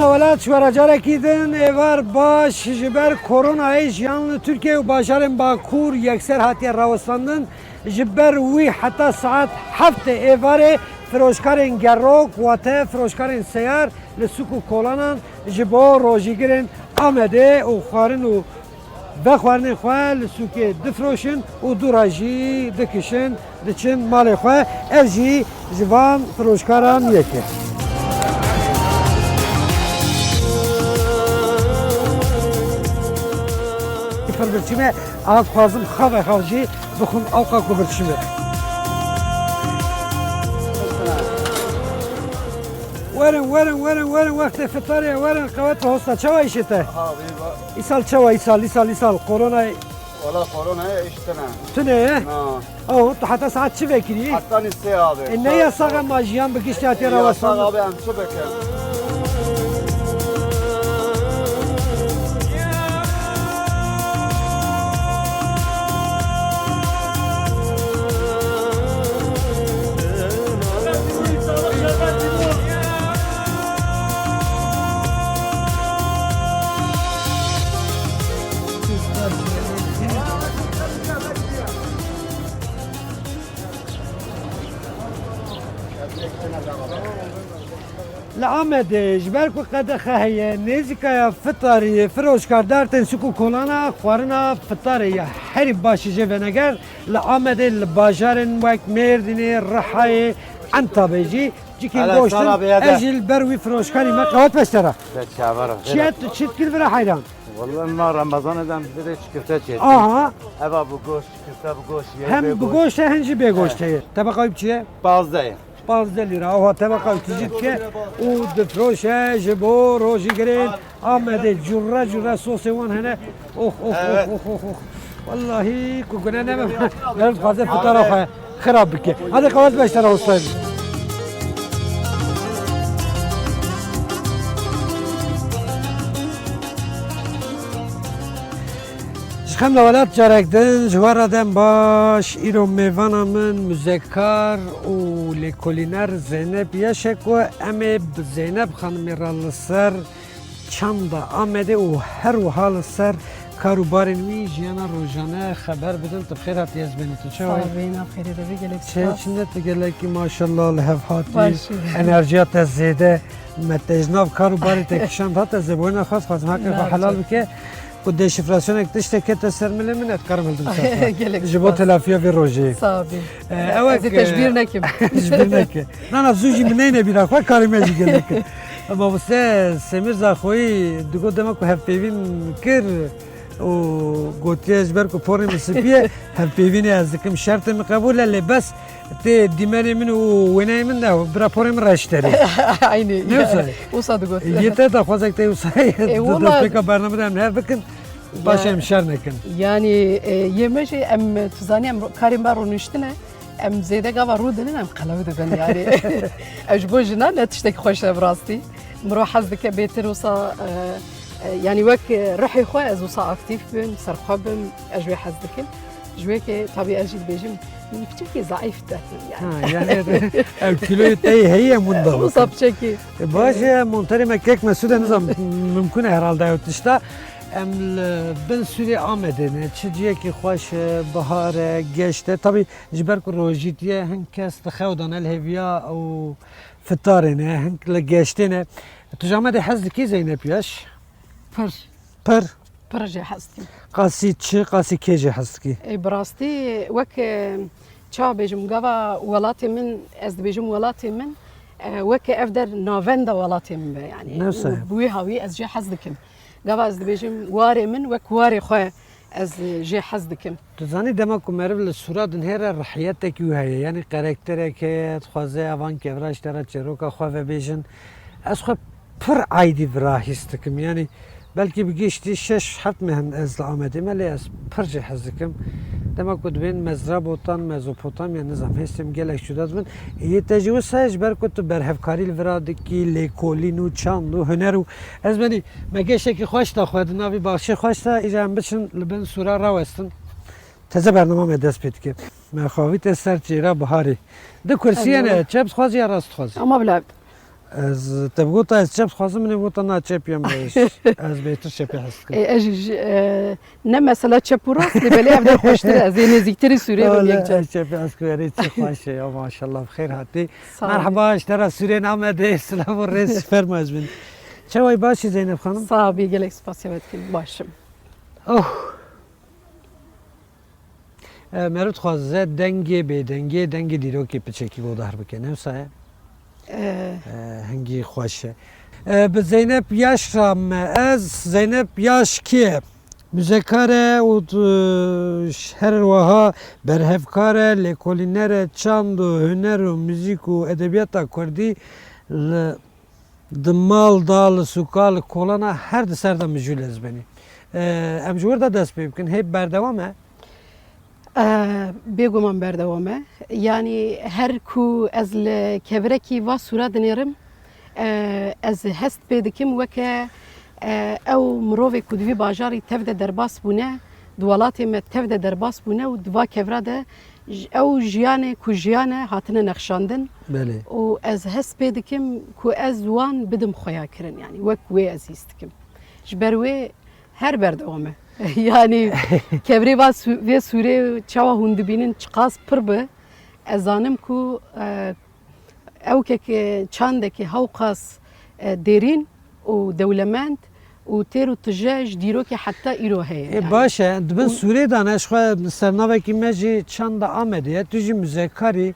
levala çveracara kidin evar baş jiber koronayı jiyanlı Türkiye ve başarın bakur yekser hatiye ravaslandın jiber wi hatta saat hafte evare firoşkarên gerok wate firoşkarên seyar. Li suk û kolanan ji bo rojîgirên Amedê û xwarin û bexwarinên xwe li sukê difiroşin û dura jî dikişin diçin malê xwe. Firoşkaran yekê. فربرچیمه آب خوازم خواه خوازی بخون آقا کبرچیمه ورن ورن ورن ورن وقت فطاره ورن قوات هستا چوا ایشته Abi ایسال چوا ایسال ایسال ایسال کرونا valla koronaya iştene. تنه Ha. او تو حتی ساعت چی بکری؟ Hattan iste abi. نه یا ساقا ماجیان بگیشتی هاتی Yasak روستان abi hem Amedej, berku qadexe heye, nezikaya fitarî, firoşkar dertên sukû kolana xwarina fitarê ya herî başî jê veneger li Amedê li bajarên wek Mêrdînê, Rihayê, Entabê jî cikên goştin ez jî li ber wî firoşkarî me qewat peştera. Çiya tu vira hayran? Vallahi ma Ramazan'dan bir de çikolata çekti. Aha. Eva bu goş, çikolata bu goş. Hem bu goş hem jî bê goştê. Tabaka wî çi ye? 15 lira. Ova tabaka küçücükçe u defroşe, jibo, roji girin. Ahmet'e curra curra sosu var hene. Oh oh oh oh, oh oh. Vallahi kukune ne ben fazla fıtara koyayım. Kırab bike. Hadi kavaz beş tane olsaydı. Hem de velat carekden jwaraden baş îro mêvanamın müzekkar û lêkolîner Zeynep Yaşek ve Zeynep xanimê re ser çanda Amedê û her wiha li ser karûbarên wî jiyana rojane xeber bidin tu. Xêr hatiye ezbenî tu çi xêr çinde tu gelekî maşallah li hev hatî enerjiya te zêde me te jnav karûbarê te kişand hate zêboyna xas xwazin hakir helal bike bu deşifrasyon ekti işte kete sermile minnet karmeldim sana. Gelek. Jibo telafiye ve rojeyi. Sağ olun. Ee, evet. Zite jbir nekim. Jbir nekim. Nana zuji mineyne bir akva karimeci gelek. Ama bu se semir zahoyi dugo demek ki hep evin kir o gotiye jber ku pori misipiye hep evini azdikim şartı mı kabul ele bas te dimerimin u winaymin da braporim rashteri. Ayni. Neyse. Usa dugot. Yeter da fazla te usa. Ola. Peka barnamı da emre bakın. Başem şernekin. Yani e, yemeşi şey, em tuzani em karim baronu iştine. Em zede gava rudinin em kalavu da ben yani. Ejbojina ne tiştek hoş evrasti. Mro hazdike beter usa e, e, yani wek ruhi khoy az usa aktif bin sarxabim ejwe hazdikim. حزبك جويك طبيعي اجي بيجم من بتوكي ضعيف ده Ha يعني yani ev kiloyu تی هی mundalı. وصا بشكي باشه منتظر کیک مسعود نظام ممکنه herhalde اوتشتا ام بن سوری آمده نه چجیه که خوش بهار گشته طبی جبر که روژیتیه هنگ کس تخودان الهویا او فتاره نه هنگ لگشته نه تو جامعه حزد کی زینب یاش پر پر برجع حستي قاسی چه قاسی کیجه حزد کی اي براستي وك تشا بيجم قبا ولاتي من از بيجم ولاتي من آه، وك افدر نوفندا ولاتي من يعني نفسه. بوي هاوي از جي حزدكم قبا از بيجم واري من وك واري خو از جي حزدكم تو زنی دما کو مرو لسوراد هر رحیت کی هه یعنی کاراکتر که خوازه اوان که ورش داره چروکا خو و بیژن از خو پر عیدی براهیستکم یعنی بلکه بگیشتی شش هفت مهن از آمده ملی از پر جه حزکم دما کو بین مزراب وطن مزوپوتامیا نظام هستم گلک شداد من یه تجربه سایج بر کو تو بر هفکاری لورادکی لیکولین و چاند و هنر و از منی مگه شکی خوش تا خود ناوی باشه خوش تا ایجام بچن لبن سورا راوستن تازه برنامه دست پید که مخاویت سر چیرا بهاری ده کرسی أيوة. نه چپس خوازی یا راست خوازی اما بلا Ez te bigota ez çep xwazim min bigota na çepiyem ez bêtir çepê hes dikim. Ez jî e, ne mesela çepuras li belê ev de xweştir ez ê nêzîktirî Sûriyê bim yek. Ez çepê ez kuverê çi xweş e ya maşallah. Sağ ol. Merhaba ji te re Sûriyê Amedê silav û rêz fermo ez bin. Çeway başî Zeynep xanım? Sağ ol, bir gelek spasiya dikim başım. Oh. E, Merut xwaze dengê bêdengê dengê dîrokê piçekî bo dar bike newsa ye? E, هنگی خوشه به زینب یاش رام از زینب یاش که müzekare û her wiha berhevkare lêkolînere çand û huner û müzik û edebiyata Kurdî li di mal da li sûka li kolana her di ser de mijûl ez benî. Em ji wir de dest pê bikin hêb berdewam e? E, bêguman berdewame. Yani her ku ez li kevirekî va sûra dinêrim. E, ez hest pê dikim weke. E, ew mirovê ku divî bajarî tev de derbas bûne. Di welatê me tev de derbas bûne û di va kevra de. J- ew jiyanê ku jiyane hatine nexşandin. Belê. û ez hest pê dikim ku ez wan bidim xweya kirin yani wek wê ez ji ber wê her berdewame yani kevrê va Sû- vê sûrê çawa hûn dibînin çiqas pir bi ez zanim ku e, ewkekê çandekê hewqas e, derîn û dewlemend û têr û tije ji dîrokê heta îro heye E baş e dibin Sûrê de ne xwe sernavekî me jî çanda Amedê ye tu jî müzekarî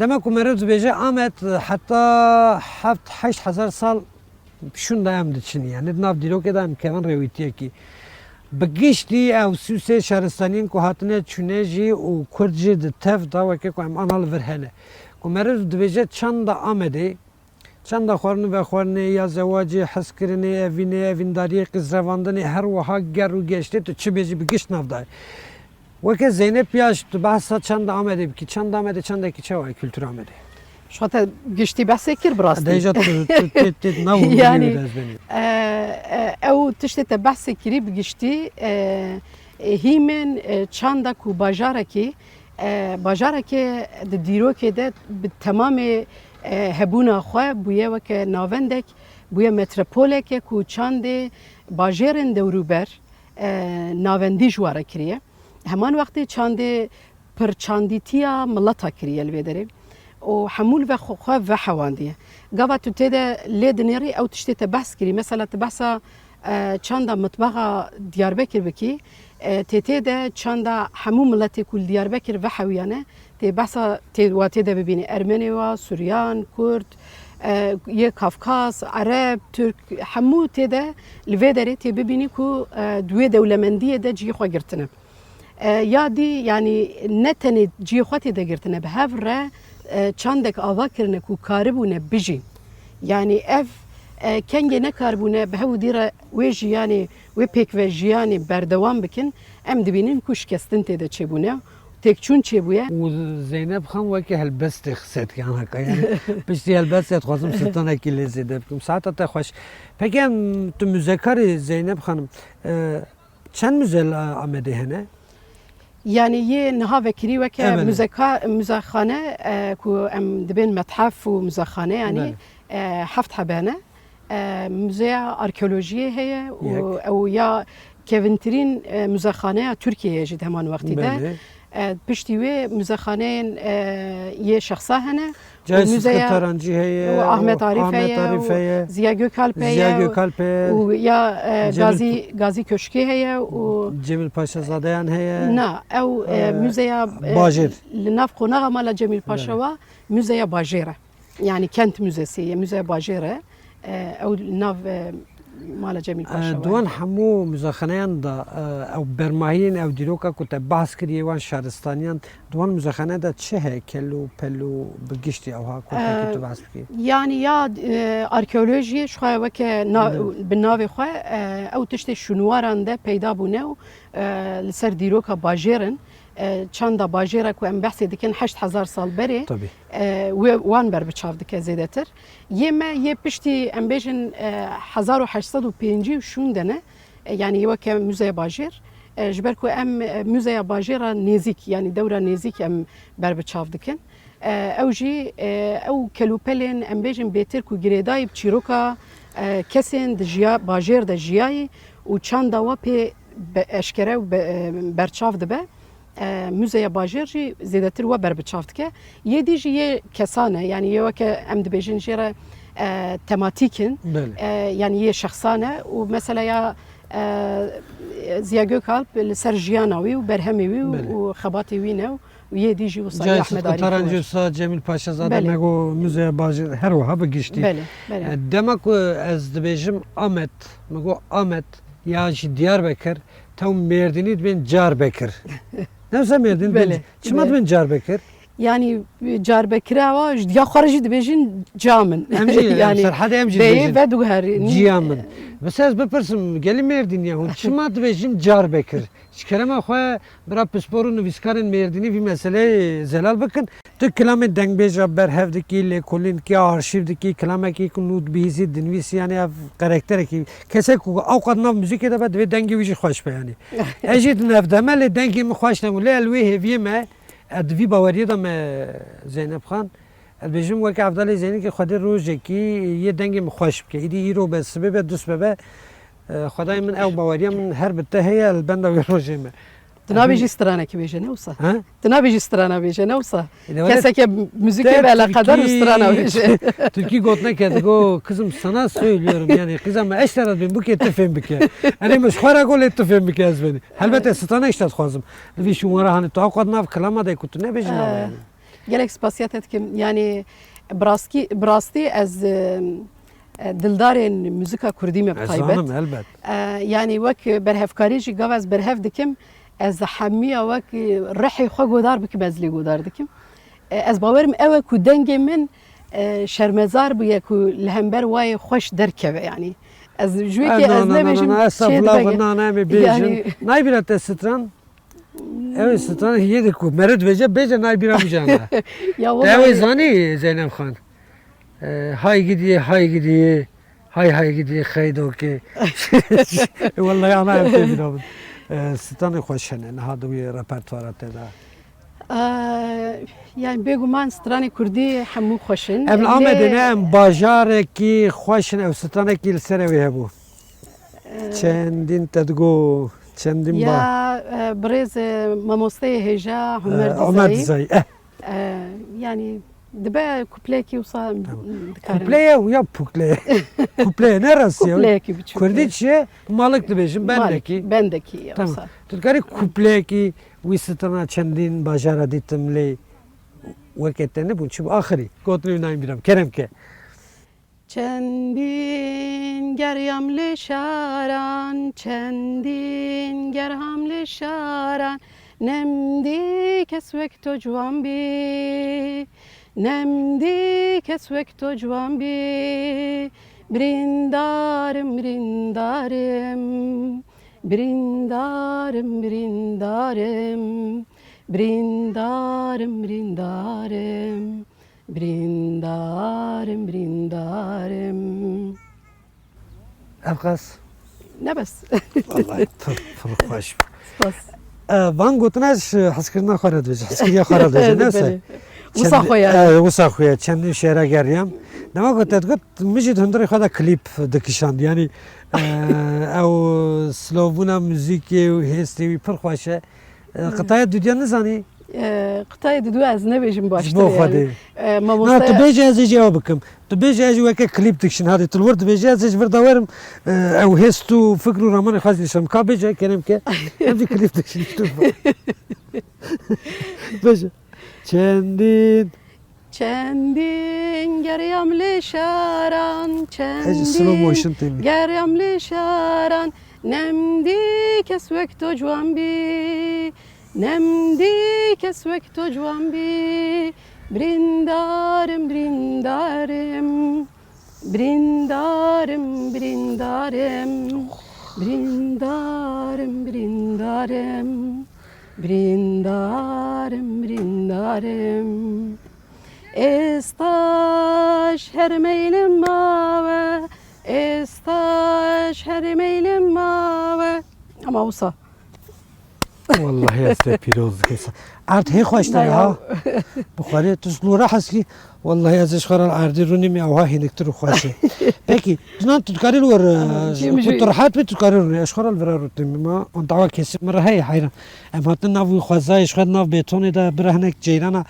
demek ku meriv dibêje Amed heta heft heşt hezar sal şun da em diçin yani di nav dîrokê de em kevin rêwîtiyekî giştî ew sûsê şaristaniyên ku hatine çûne jî û Kurd jî di tev da weke ku em ana li vir hene ku meriv dibêje çanda Amedê çanda xwarin ve xwarinê ya zewacê hezkirinê evînê evîndariyê qizrevandinê her wiha ger û geştê tu çi bêjî bi giş navdayê Weke Zeynep yaş tu behsa çanda Amedê bikî çanda Amedê çandekî çawa kültür Amedê Şu tê nav Yani- ez benî ew tiştê te behsê kirî bi giştî hîmên e, çanda ku bajarekî e, bajarekê di dîrokê de bi temamê e, hebûna xwe bûye weke navendek bûye metropoleke ku çandê bajêrên dewrûber e, navendî ji ware kiriye. Heman wextê çandê pir çandîtiya mileta kiriye li vê derê ve ve tê de lê dinêrî ew tiştê te behs kirî mesela tu behsa e, çanda bikî e, tê tê de çanda hemû miletê ku li Diyarbekir ve behsa tê wa tê de bibînî Ermenê wa Suryan Kurd e, yê Kafkas Ereb Türk hemû tê de derê tê bibînî ku e, duê dewlemendiyê de xwe girtine ya dî yani ne tenê ciyê xwe tê de girtine bi hev re e, çandek ava kirine ku karibûne bijîn yani ev e, kengê nekarbûne bi hew dîre wê jiyanê wê pêk ve jiyanê berdewam bikin em dibînin ku şikestin tê de çêbûne têkçûn çêbûye û Zeynep xan weke helbestê xisêt yan heka yani piştî helbestê dixwazim sirtanekî lê zêde bikim saeta te xweş peki em tu müzekarî Zeynep xanım e, çend müze li Amedê hene yani yê niha vekirî Evet. müzeka müzexane e, ku em dibên methef û müzexane yani e, heft hebene e, müzeya arkeolojiyê heye û ew ya kevintirîn e, müzexaneya Türkiye'ye jî e, e, müzeye- Sıtkı Tarancı heye û Ahmet Arif Ahmet heye Arif û heye Ziya Gökalp heye Ziya û- Gökalp heye û ya e, Gazi Gazi Köşkê heye Cemil Paşa Zadeyan heye Na ew e, Ee, müzeya e, Bajêr. li nav qonaxa mala Cemil Paşa wa müzeya Bajêr e. Yani kent müzesi ye müzeya Bajêr e. E, nav مال جميل باشا دوان همو مزخنيان دا او برماهين او ديروكا كنت بحث كري وان شهرستانيان دوان مزخنه دا چه كلو بلو بگشتي او ها كنت كنت بحث بكي يعني يا اركيولوجي شو وك بالناوي خو او تشتي شنواران ده پیدا بونه لسر ديروكا باجيرن wan ber biçav dike zêdetir yê me yê piştî em bêjin e, hezar û heştsed û pêncî şûn dene e, yani weke müzeya bajêr e, ji ber ku em müzeya bajêra nêzik yani dewra nêzik em ber biçav dikin ew jî ew kelûpelên em bêjin bêtir ku girêdayî çîroka kesên di jiya bajêr de jiyayî û çanda we pê eşkere berçav dibe e, müzeya bajêr jî zêdetir we berbiçav dike yê dî jî yê kesan e yani yê weke em dibêjin jê re e, tematîkin Belê. e, yani yê şexsan e û mesela ya e, Ziya Gökalp li ser jiyana wî û berhemê wî û- xebatê wî ne û yê dî jî wisa Ahmed Arif Tarancı var. Usta Cemil Paşazade Belê. mego müzeye bajı her wiha bigiştî. Demek ku ez dibêjim Amet, mego Amet ya ji Diyarbekir tew Mêrdînî dibên Carbekir. Newse Mêrdîn Belê, çima belê. dibên Carbekir? Yani carbekira wa ya xwe jî dibêjin camın. Em jî yani serhedê em jî beyê dibêjin ve duherî. Ciyamın. Mesela ez bipirsim gelî Mêrdînî hûn çima dibêjin Carbekir? Ji kerema xwe bira pisporû nivîskarên Mêrdînî vî meseleyê zelal bikin. Tu kilamê dengbêja berhev dikî, lêkolîn dikî, arşîv dikî, kilamekî ku nû bihîzî dinivîsî yani ev karakterekî. Kesek ku ew qet nav müzîkê de be divê dengê wî jî xweş be yani. Ez jî di navdeme lê dengê min xweş ne bû. Lê el wê hêviyê me e di vî baweriyê de me Zeynep Xan Ez bêjim weke evdalê Zeynekê Xwedê rojekî yê dengê min xweş bike. Min her bi nabêjî stranekî bêje ne wisa. Ha? Tu nabêjî strana bêje ne were Keseke müzikê Te ve alakadar strana Türkî- bêje. Türkî got neked go kızım sana söylüyorum yani kızım eş taraf bin bu ke tefem bike. Hani meş xwara gol et tefem bike ez beni. Elbette stana işte xwazım. Li şu wara hani tu qad nav kalama de kutu ne bejin Ee, yani. Gelek spasiyet etkim. Yani braski brastî ez e, e, dildarên müzika Kurdî me bi taybet. Ezanım elbet. Ee, yani wek berhevkarî jî gav ez berhev dikim ez hemiya wek rihê xwe godar bikim ez lê godar dikim ez bawerim ew e ku dengê min şermezar bûye ku li hember wayê xweş derkeve yani ez ji wekî ez nebêjim çê Estağfurullah dibege. bana ne mi Yani- bejin. Nay bir atte stran. Evet stran yedi ku mered veje beje nay bir amcana. ya Devi vallahi zani Zeynep Xan. Hay gidiyor hay gidiyor. Hay hay gidiyor haydo ki. Vallahi ana bir abi. Stanı hoşene ne hadı bir repertuara teda. Ee, yani bêguman stranê Kurdî hemû xweşin Em Lê- Amedê ne em bajarekî xweşin ew stanekî li ser ew hebû. Çendîn te digo çendîn ba. ya e, birêz e, mamosteyê dibe kuplekî wisa dikarim. kupleye ya pukleye. Kupleye neresi ya? Kupleyekî biçûk. Kurdi çiye malık dibêjin bendekî. Bendekî ya Tamam. wisa. Tu dikarî kupleyekî wî stana çendîn bajara nebûn çi bu axirî. Gotinî nayên bîram kerem ke. Çendin geryam lê şaran, çendin gerham lê şaran, nemdi kes wek to ciwan bî, nemdi kes wek to ciwan bî, brindarım brindarım, brindarım brindarım, brindarım brindarım. Brindarım, brindarım. Evqas. Ne bes? Vallahi pır xweş. Bas. Van ji hezkirina xwe re dibêje. Hezkiriya xwe re dibêje. Neyse. Wisa xwe yani. Wisa xwe çendîn şêre geriyam. Nema got te got min jî hundirê xwe de klîp dikişand. Yani ew silovbûna müzîkê û hêstê wî pir xweş e. Qıtayı dudu ez ne bejim başta yani. Na tu bêje ez ê cevab bikim. Tu bêje ez jî weke klîp dikişin hadî tu dibêje ez ê ji vir de werim ew hêst û fikr û ramanê xwe dîşim. Ka bêje kerem ke em jî klîp dikişin. Çendin. Geryam le şaran, slow çendin motion temi. geryam le şaran, nemdi kes wek to ciwan bî, nemdi kes wek to ciwan bî, brindarım brindarım, brindarım brindarım, brindarım brindarım, brindarım brindarım. Estaş her meylim mave, estaş her meylim mave. Ama olsa. والله هسه پیروز کسا ارد هی خوش داره ها بخاری تو سلورا هستی والله ازش خرال اردی رو نمی اوها هینکتر خوشه پکی جنان تو کاری رو جيم جي. تو راحت به تو کاری رو اش خرال برا رو تمی ما اون دعوا کسی مره هی حیران اما تو نوی خوزایش خود نو بیتونی دا برهنک جیرانا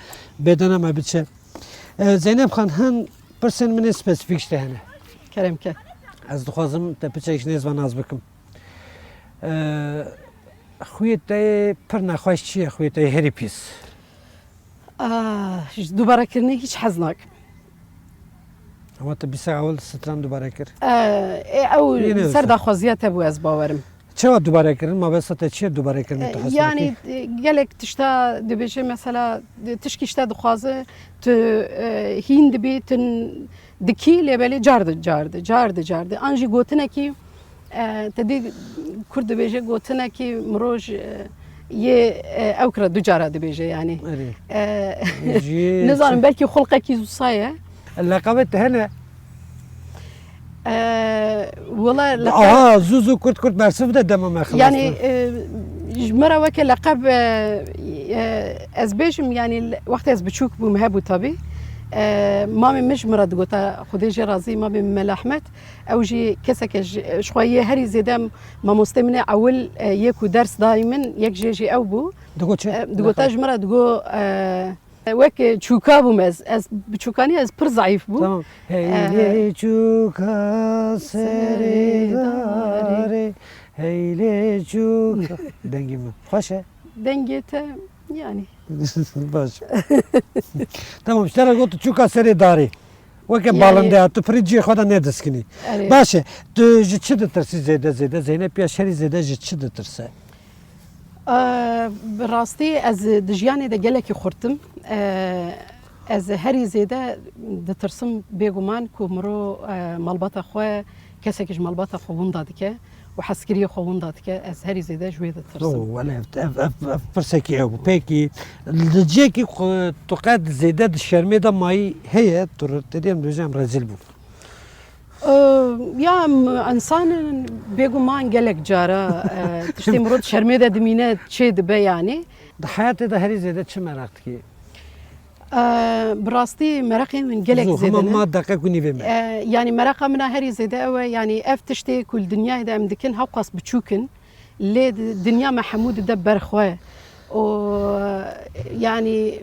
بدنه ما بچه زینب خان هن پرسن من سپسیفیک شته هنه کرم که از دخوازم تا پیچه نیز و ناز بکم خویت ده پر نخواهش چیه خویت ده هری پیس آه، دوباره کردنی هیچ حەز ناکەم اما تا بیسه اول ستران دوباره کرد ئەو بینێ سەرداخوازیە هەبوو ئەس باوەرم چه دوباره کردن ما بس تا چیه دوباره کردن تو حسن ینی gelek tişta dibêje mesela tişkî şte dixwaze tu e, hîn dibî tu dikî lêbelê car di car di car di car di an jî gotinekî e, te dî kur dibêje gotinekî miroj e, yê e, ew kira du cara dibêje yanî اری E, جی nizanim belkî xulqekî zûsa ye لقبت هنه E, wala آها زوزو کرد کرد مرسف ده دمو مخلص يعني ji me re weke leqeb ez bêjim yanî wextê ez biçûk bûm آه، مامي مش مرض قوتا خديجي رازي مامي ملاحمت أو جي كسك شوية هري زيدام ما مستمنع أول آه، يكو درس دايما يك جي جي أو بو. دقوتا جمرة دقو آه، وك تشوكا بو مز أز بتشوكاني أز بر ضعيف بو. هيلي تشوكا سري داري. هيلي تشوكا. دنجي خوشه دنجي يعني. ez biçûkanî ez pir zayıf bû tamam Heyle çuka seridare Heyle çuka dengi mi? Hoşe dengê te yanî باش تمام اشترى قلت شوكا سري داري وكي يعني- بالنده تو فريجي خدا ندسكني erê باشه تو جي چه دترسي زيده زيده زينب يا شري زيده جي چه دترسه bi rastî ez di jiyanê de gelekî xurtim ez herî zêde ditirsim bêguman ku miro malbata xwe kesekî ji malbata xwe winda dike û heskiriyê xwe winda dike ez herî zêde ji wê تو ditirsim ولا فرسكي او بيكي لجيكي تو قد زيده الشرمي ده ماي هي تر تديم رجام رزل بو ya insan bêguman gelek cara tiştê mirod şermê de dimîne çê dibe yanî ده حياتي ده هري زيده چه آه، براستي مراقي من جلك زيدنا. ما دقيق كوني في آه، يعني مراقة من هري زيد أو يعني أف تشتي كل دنيا إذا مدكن هاقص بتشوكن. لي دنيا محمود دبر خويا و يعني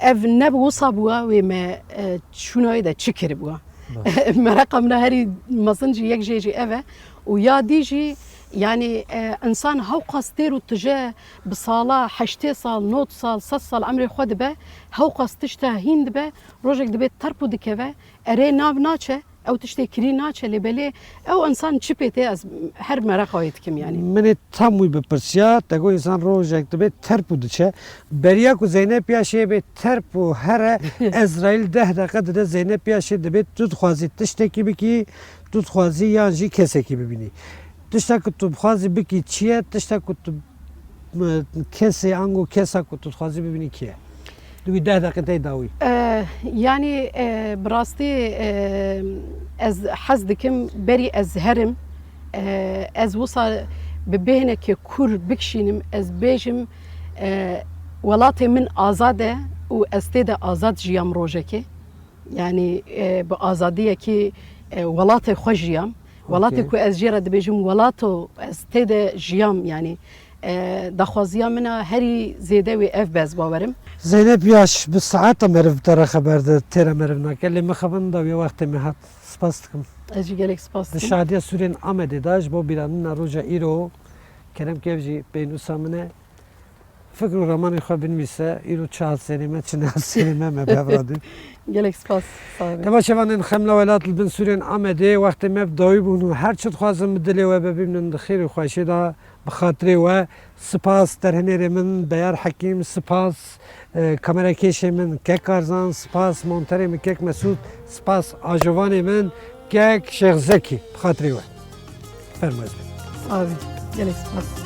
أف نب وصابوا وما آه، شنو إذا تشكر بوا. مراقة من هري مصنجي يك جي جي أفا ويا ديجي يعني آه إنسان هو قصدير وتجاه بصالة حشتي صال نوت صال صال امري خدبه insan hewqas têr û tije bi sala heştê sal not sal sed sal emrê xwe dibe hewqas tişte hîn dibe rojek dibe terp û dikeve erê nav naçe ew tiştê kirî naçe lêbelê ew insan çi pê tê ez her meraqayê dikim yani من tam وی بپرسیا تگو انسان روزک دبه ترپو دچه بریا کو زینب پیاشه به ترپو هر اسرائیل ده دقیقه ده زینب پیاشه دبه تو خوازی تشتکی بکی تو خوازی یا جی کسی کی ببینی تشتا که تو خوازی بکی چیه تشتا که تو م- کسی انگو کسا که تو خوازی ببینی کیه دوی ده دقیقه تی داوی یعنی براستی از حز دکم بری از هرم آه، أز وصل ببينك كور بكشينم أز بيجم آه، ولاتي من آزاده و استيدا آزاد جيام روجكي يعني آه، بآزادية كي ولاتي خوش جيام. ولاتي كو أز جيرا دبيجم ولاتو استيدا جيام. يعني welatê xwe jiyam welatê Okay. ku ez jê re dibêjim welato ez tê de jiyam yani e, daxwaziya min a herî zêde wê ev bez bawerim زینب یاش به ساعت مرف تر خبر ده تیر مرف نکلی مخبن دا یه وقت مهات سپاس دکم ez jî gelek spas د dikim. شادیا سورین آمده داش با بیرانن روژا ایرو کرم کیفجی بینو سامنه فکر و رمان خواه بنویسه ایرو چهار سینما چنه سینما مبهورادیم Gelek spas sahibi. تبا شوانن خملا ولات البن سورین آمده وقت مب داوی بونو هر چت خوازم دلی و ببینن دخیر و خواشی دا بخاطری و سپاس در هنر من بیار حکیم سپاس اه، کامرا کش من کک کارزان سپاس مونتر من کک مسعود سپاس آجوان من کک شیخ زکی بخاطری و فرمایز Sahibi. Gelek spas.